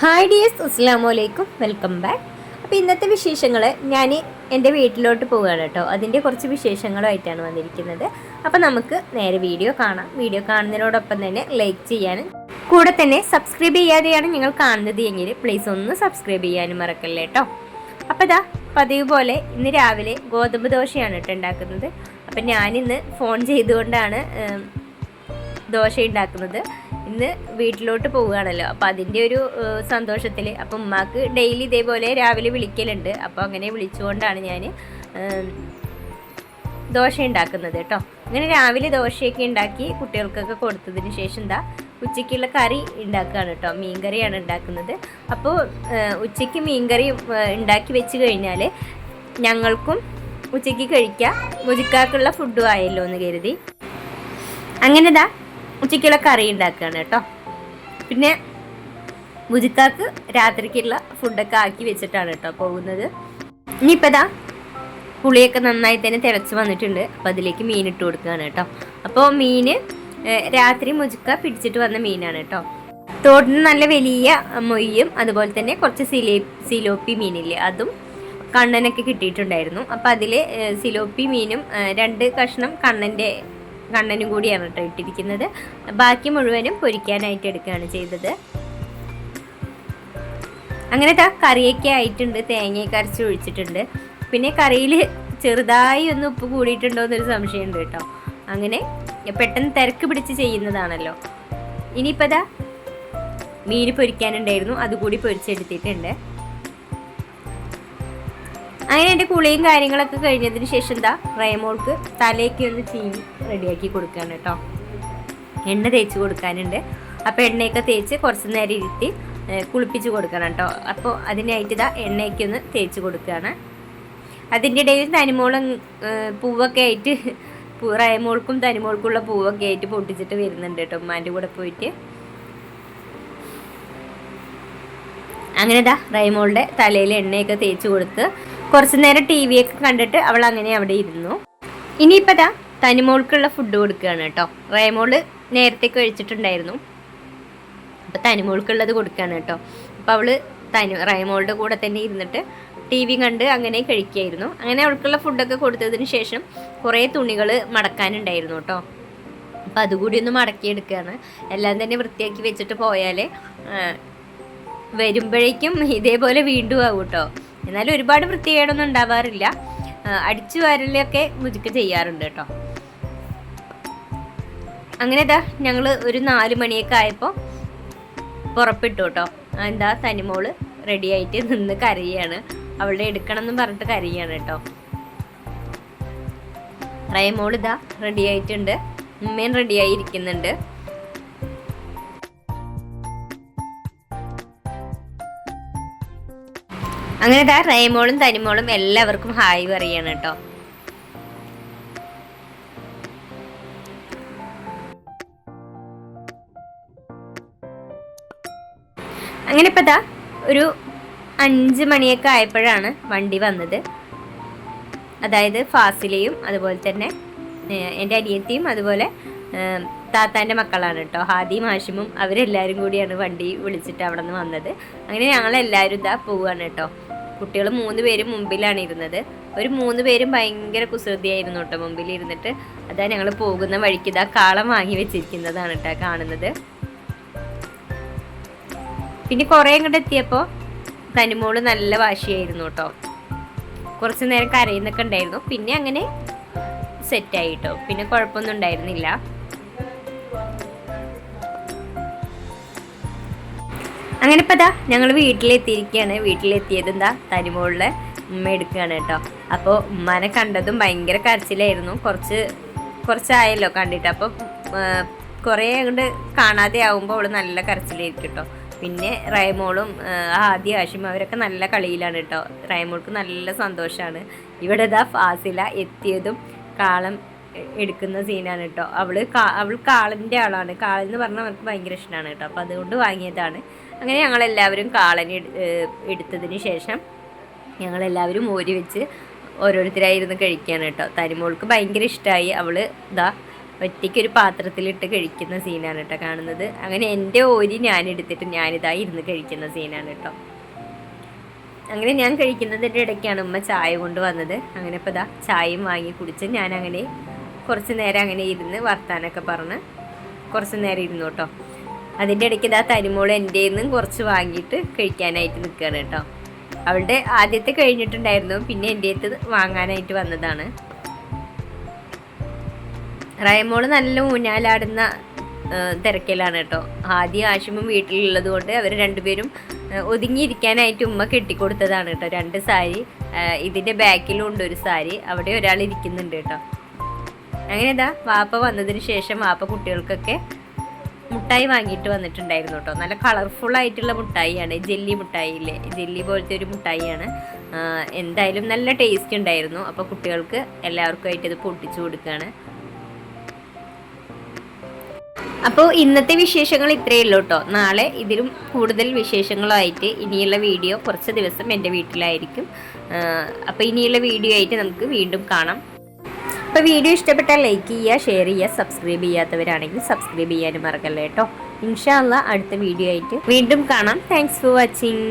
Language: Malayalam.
ഹായ് ഡിയേഴ്സ് അസ്സാമലൈക്കും വെൽക്കം ബാക്ക് അപ്പോൾ ഇന്നത്തെ വിശേഷങ്ങൾ ഞാൻ എന്റെ വീട്ടിലോട്ട് പോവുകയാണ് കേട്ടോ. അതിന്റെ കുറച്ച് വിശേഷങ്ങളുമായിട്ടാണ് വന്നിരിക്കുന്നത്. അപ്പോൾ നമുക്ക് നേരെ വീഡിയോ കാണാം. വീഡിയോ കാണുന്നതിനോടൊപ്പം തന്നെ ലൈക്ക് ചെയ്യാനും കൂടെ തന്നെ സബ്സ്ക്രൈബ് ചെയ്യാതെയാണ് നിങ്ങൾ കാണുന്നത് എങ്കിൽ പ്ലീസ് ഒന്ന് സബ്സ്ക്രൈബ് ചെയ്യാനും മറക്കല്ലേ കേട്ടോ. അപ്പോൾ ഇതാ പതിവ് പോലെ ഇന്ന് രാവിലെ ഗോതമ്പ് ദോശയാണ് കേട്ടോ ഉണ്ടാക്കുന്നത്. അപ്പം ഞാനിന്ന് ഫോൺ ചെയ്തുകൊണ്ടാണ് ദോശ ഉണ്ടാക്കുന്നത്. ഇന്ന് വീട്ടിലോട്ട് പോവുകയാണല്ലോ. അപ്പോൾ അതിന്റെ ഒരു സന്തോഷത്തിൽ അപ്പം ഉമ്മാക്ക് ഡെയിലി ഇതേപോലെ രാവിലെ വിളിക്കലുണ്ട്. അപ്പോൾ അങ്ങനെ വിളിച്ചുകൊണ്ടാണ് ഞാൻ ദോശ ഉണ്ടാക്കുന്നത് കേട്ടോ. അങ്ങനെ രാവിലെ ദോശയൊക്കെ ഉണ്ടാക്കി കുട്ടികൾക്കൊക്കെ കൊടുത്തതിന് ശേഷം എന്താ ഉച്ചയ്ക്കുള്ള കറി ഉണ്ടാക്കുകയാണ് കേട്ടോ. മീൻകറിയാണ് ഉണ്ടാക്കുന്നത്. അപ്പോൾ ഉച്ചയ്ക്ക് മീൻകറി ഉണ്ടാക്കി വെച്ച് കഴിഞ്ഞാൽ ഞങ്ങൾക്കും ഉച്ചയ്ക്ക് കഴിക്കാം. മുജിക്കാക്കുള്ള ഫുഡും ആയല്ലോ എന്ന് കരുതി. അങ്ങനെ ദാ ഉച്ചയ്ക്കുള്ള കറി ഉണ്ടാക്കുകയാണ് കേട്ടോ. പിന്നെ മുജിക്കാക്ക് രാത്രിക്കുള്ള ഫുഡൊക്കെ ആക്കി വെച്ചിട്ടാണ് കേട്ടോ പോകുന്നത്. ഇനിയിപ്പോൾ ദാ പുളിയൊക്കെ നന്നായി തന്നെ തിളച്ച് വന്നിട്ടുണ്ട്. അപ്പോൾ അതിലേക്ക് മീൻ ഇട്ട് കൊടുക്കുകയാണ് കേട്ടോ. അപ്പോൾ മീൻ രാത്രി മുജുക്ക പിടിച്ചിട്ട് വന്ന മീനാണ് കേട്ടോ. തോട്ടിന് നല്ല വലിയ മൊയ്യും അതുപോലെ തന്നെ കുറച്ച് സിലേ സിലോപ്പി മീനില്ലേ അതും കണ്ണനൊക്കെ കിട്ടിയിട്ടുണ്ടായിരുന്നു. അപ്പോൾ അതിൽ സിലോപ്പി മീനും രണ്ട് കഷ്ണം കണ്ണന്റെ കണ്ണനും കൂടിയാണ് കേട്ടോ ഇട്ടിരിക്കുന്നത്. ബാക്കി മുഴുവനും പൊരിക്കാനായിട്ട് എടുക്കുകയാണ് ചെയ്തത്. അങ്ങനെ ദാ കറിയൊക്കെ ആയിട്ടുണ്ട്. തേങ്ങയൊക്കെ അരച്ച് ഒഴിച്ചിട്ടുണ്ട്. പിന്നെ കറിയിൽ ചെറുതായി ഒന്ന് ഉപ്പ് കൂടിയിട്ടുണ്ടോ എന്നൊരു സംശയമുണ്ട് കേട്ടോ. അങ്ങനെ പെട്ടെന്ന് തിരക്ക് പിടിച്ച് ചെയ്യുന്നതാണല്ലോ. ഇനിയിപ്പോൾ ദാ മീൻ പൊരിക്കാനുണ്ടായിരുന്നു. അതുകൂടി പൊരിച്ചെടുത്തിട്ടുണ്ട്. അങ്ങനെ എന്റെ കുളിയും കാര്യങ്ങളൊക്കെ കഴിഞ്ഞതിന് ശേഷം എന്താ റേമോൾക്ക് തലേക്ക് ഒരു ചീനി റെഡിയാക്കി കൊടുക്കുകയാണ് കേട്ടോ. എണ്ണ തേച്ച് കൊടുക്കാനുണ്ട്. അപ്പോൾ എണ്ണയൊക്കെ തേച്ച് കുറച്ച് നേരം ഇരുത്തി കുളിപ്പിച്ച് കൊടുക്കണം കേട്ടോ. അപ്പോൾ അതിനായിട്ട് ഇതാ എണ്ണയൊക്കെ ഒന്ന് തേച്ച് കൊടുക്കുകയാണ് അതിന്റെ ഇടയിൽ തനിമോളും പൂവൊക്കെ ആയിട്ട് റേമോൾക്കും തനിമോൾക്കുള്ള പൂവൊക്കെ ആയിട്ട് പൊട്ടിച്ചിട്ട് വരുന്നുണ്ട് കേട്ടോ ഉമ്മാന്റെ കൂടെ പോയിട്ട്. അങ്ങനെ ദാ റൈമോളുടെ തലയിൽ എണ്ണയൊക്കെ തേച്ച് കൊടുത്ത് കുറച്ച് നേരം ടി വി ഒക്കെ കണ്ടിട്ട് അവൾ അങ്ങനെ അവിടെ ഇരുന്നു. ഇനിയിപ്പോൾ ദാ തനിമോൾക്കുള്ള ഫുഡ് കൊടുക്കുകയാണ് കേട്ടോ. റേമോൾ നേരത്തെ കഴിച്ചിട്ടുണ്ടായിരുന്നു. അപ്പോൾ തനിമോൾക്കുള്ളത് കൊടുക്കുകയാണ് കേട്ടോ. അപ്പോൾ അവൾ തനി റേമോളുടെ കൂടെ തന്നെ ഇരുന്നിട്ട് ടി വി കണ്ട് അങ്ങനെ കഴിക്കുകയായിരുന്നു. അങ്ങനെ അവൾക്കുള്ള ഫുഡൊക്കെ കൊടുത്തതിന് ശേഷം കുറേ തുണികൾ മടക്കാനുണ്ടായിരുന്നു കേട്ടോ. അപ്പോൾ അതുകൂടി ഒന്ന് മടക്കിയെടുക്കുകയാണ്. എല്ലാം തന്നെ വൃത്തിയാക്കി വെച്ചിട്ട് പോയാൽ വരുമ്പോഴേക്കും ഇതേപോലെ വീണ്ടും ആവും കേട്ടോ. എന്നാലും ഒരുപാട് വൃത്തികേടൊന്നും ഉണ്ടാവാറില്ല. അടിച്ചു വാരലൊക്കെ മുജുക്ക് ചെയ്യാറുണ്ട് കേട്ടോ. അങ്ങനെ ഇതാ ഞങ്ങൾ ഒരു നാല് മണിയൊക്കെ ആയപ്പോൾ പുറപ്പെട്ടു കേട്ടോ. എന്താ തനിമോൾ റെഡി ആയിട്ട് നിന്ന് കരയാണ്. അവളുടെ എടുക്കണം പറഞ്ഞിട്ട് കരയാണ് കേട്ടോ. റയമോൾ ഇതാ റെഡി ആയിട്ടുണ്ട്. ഉമ്മയും റെഡി ആയിരിക്കുന്നുണ്ട് അങ്ങനെ താ റേമോളും തനിമോളും എല്ലാവർക്കും ഹായ് പറയാണ് കേട്ടോ. അങ്ങനെ ഇപ്പം ദാ ഒരു അഞ്ച് മണിയൊക്കെ ആയപ്പോഴാണ് വണ്ടി വന്നത്. അതായത് ഫാസിലയും അതുപോലെ തന്നെ എന്റെ അനിയത്തിയും അതുപോലെ താത്താന്റെ മക്കളാണ് കേട്ടോ. ഹാദിയും ഹാഷിമും അവരെല്ലാവരും കൂടിയാണ് വണ്ടി വിളിച്ചിട്ട് അവിടെ നിന്ന് വന്നത്. അങ്ങനെ ഞങ്ങളെല്ലാവരും ഇതാ പോവുകയാണ് കേട്ടോ. കുട്ടികൾ മൂന്ന് പേരും മുമ്പിലാണ് ഇരുന്നത്. ഒരു മൂന്ന് പേരും ഭയങ്കര കുസൃതിയായിരുന്നു കേട്ടോ മുമ്പിൽ ഇരുന്നിട്ട്. അതാ ഞങ്ങൾ പോകുന്ന വഴിക്ക് ഇതാ കാളം വാങ്ങി വെച്ചിരിക്കുന്നതാണ് കേട്ടോ കാണുന്നത്. പിന്നെ കുറേ അങ്ങോട്ട് എത്തിയപ്പോൾ തനിമോൾ നല്ല വാശിയായിരുന്നു കേട്ടോ. കുറച്ച് നേരം കരയുന്നൊക്കെ ഉണ്ടായിരുന്നു. പിന്നെ അങ്ങനെ സെറ്റായി കേട്ടോ. പിന്നെ കുഴപ്പമൊന്നും ഉണ്ടായിരുന്നില്ല. അങ്ങനെ ഇപ്പം ദാ ഞങ്ങൾ വീട്ടിലെത്തിയിരിക്കുകയാണ് വീട്ടിലെത്തിയത് എന്താ തനിമോളിലെ ഉമ്മ എടുക്കുകയാണ് കേട്ടോ. അപ്പോൾ ഉമ്മനെ കണ്ടതും ഭയങ്കര കരച്ചിലായിരുന്നു. കുറച്ച് കുറച്ചായല്ലോ കണ്ടിട്ട്. അപ്പോൾ കുറേ അങ്ങോട്ട് കാണാതെ ആവുമ്പോൾ അവൾ നല്ല കരച്ചിലായിരിക്കും കേട്ടോ. പിന്നെ റയമോളും ആദ്യ ആഷിം അവരൊക്കെ നല്ല കളിയിലാണ് കേട്ടോ. റൈമോൾക്ക് നല്ല സന്തോഷമാണ് ഇവിടെ ഇതാ ഫാസില എത്തിയതും കാളം എടുക്കുന്ന സീനാണ് കേട്ടോ. അവൾ അവൾ കാളന്റെ ആളാണ്. കാളൻ എന്ന് പറഞ്ഞാൽ അവർക്ക് ഭയങ്കര ഇഷ്ടമാണ് കേട്ടോ. അപ്പോൾ അതുകൊണ്ട് വാങ്ങിയതാണ്. അങ്ങനെ ഞങ്ങളെല്ലാവരും കാളനെ എടുത്തതിന് ശേഷം ഞങ്ങളെല്ലാവരും ഓരി വെച്ച് ഓരോരുത്തരായിരുന്നു കഴിക്കുകയാണ് കേട്ടോ. തനിമോൾക്ക് ഭയങ്കര ഇഷ്ടമായി അവൾ ഇതാ ഒറ്റയ്ക്ക് ഒരു പാത്രത്തിലിട്ട് കഴിക്കുന്ന സീനാണ് കേട്ടോ കാണുന്നത്. അങ്ങനെ എന്റെ ഓരി ഞാൻ എടുത്തിട്ട് ഞാനിതായി ഇരുന്ന് കഴിക്കുന്ന സീനാണ് കേട്ടോ. അങ്ങനെ ഞാൻ കഴിക്കുന്നതിന്റെ ഇടയ്ക്കാണ് ഉമ്മ ചായ കൊണ്ടുവന്നത് അങ്ങനെ ഇപ്പോൾ ഇതാ ചായയും വാങ്ങി കുടിച്ച് ഞാൻ അങ്ങനെ കുറച്ച് നേരം അങ്ങനെ ഇരുന്ന് വർത്താനൊക്കെ പറഞ്ഞ് കുറച്ച് നേരം ഇരുന്നു കേട്ടോ. അതിന്റെ ഇടയ്ക്ക് ഇതാ തരിമോൾ എന്റെ നിന്നും കുറച്ച് വാങ്ങിയിട്ട് കഴിക്കാനായിട്ട് നിൽക്കുകയാണ് കേട്ടോ. അവളുടെ ആദ്യത്തെ കഴിഞ്ഞിട്ടുണ്ടായിരുന്നു പിന്നെ എന്റെ അടുത്ത് വാങ്ങാനായിട്ട് വന്നതാണ്. റയമോൾ നല്ല ഊഞ്ഞാലാടുന്ന തിരക്കലാണ് കേട്ടോ. ആദ്യം ആശുമും വീട്ടിലുള്ളത് കൊണ്ട് അവർ രണ്ടുപേരും ഒതുങ്ങിയിരിക്കാനായിട്ട് ഉമ്മ കെട്ടിക്കൊടുത്തതാണ് കേട്ടോ. രണ്ട് സാരി ഇതിന്റെ ബാക്കിലും ഉണ്ട് ഒരു സാരി. അവിടെ ഒരാൾ ഇരിക്കുന്നുണ്ട് കേട്ടോ. അങ്ങനെ ഇതാ വാപ്പ വന്നതിന് ശേഷം വാപ്പ കുട്ടികൾക്കൊക്കെ മുട്ടായി വാങ്ങിയിട്ട് വന്നിട്ടുണ്ടായിരുന്നു കേട്ടോ. നല്ല കളർഫുൾ ആയിട്ടുള്ള മുട്ടായിയാണ് ജെല്ലി മുട്ടായി ഇല്ലേ? ജെല്ലി പോലത്തെ ഒരു മുട്ടായിയാണ്. എന്തായാലും നല്ല ടേസ്റ്റ് ഉണ്ടായിരുന്നു. അപ്പോൾ കുട്ടികൾക്ക് എല്ലാവർക്കും ആയിട്ട് ഇത് പൊട്ടിച്ചു കൊടുക്കുകയാണ് അപ്പോൾ ഇന്നത്തെ വിശേഷങ്ങൾ ഇത്രയേ ഉള്ളൂ കേട്ടോ. നാളെ ഇതിലും കൂടുതൽ വിശേഷങ്ങളായിട്ട് ഇനിയുള്ള വീഡിയോ കുറച്ച് ദിവസം എന്റെ വീട്ടിലായിരിക്കും. അപ്പോൾ ഇനിയുള്ള വീഡിയോ ആയിട്ട് നമുക്ക് വീണ്ടും കാണാം. അപ്പോൾ വീഡിയോ ഇഷ്ടപ്പെട്ടാൽ ലൈക്ക് ചെയ്യുക ഷെയർ ചെയ്യുക സബ്സ്ക്രൈബ് ചെയ്യാത്തവരാണെങ്കിൽ സബ്സ്ക്രൈബ് ചെയ്യാനും മറക്കല്ലേട്ടോ ഇൻഷാല്ല അടുത്ത വീഡിയോ ആയിട്ട് വീണ്ടും കാണാം. Thanks for watching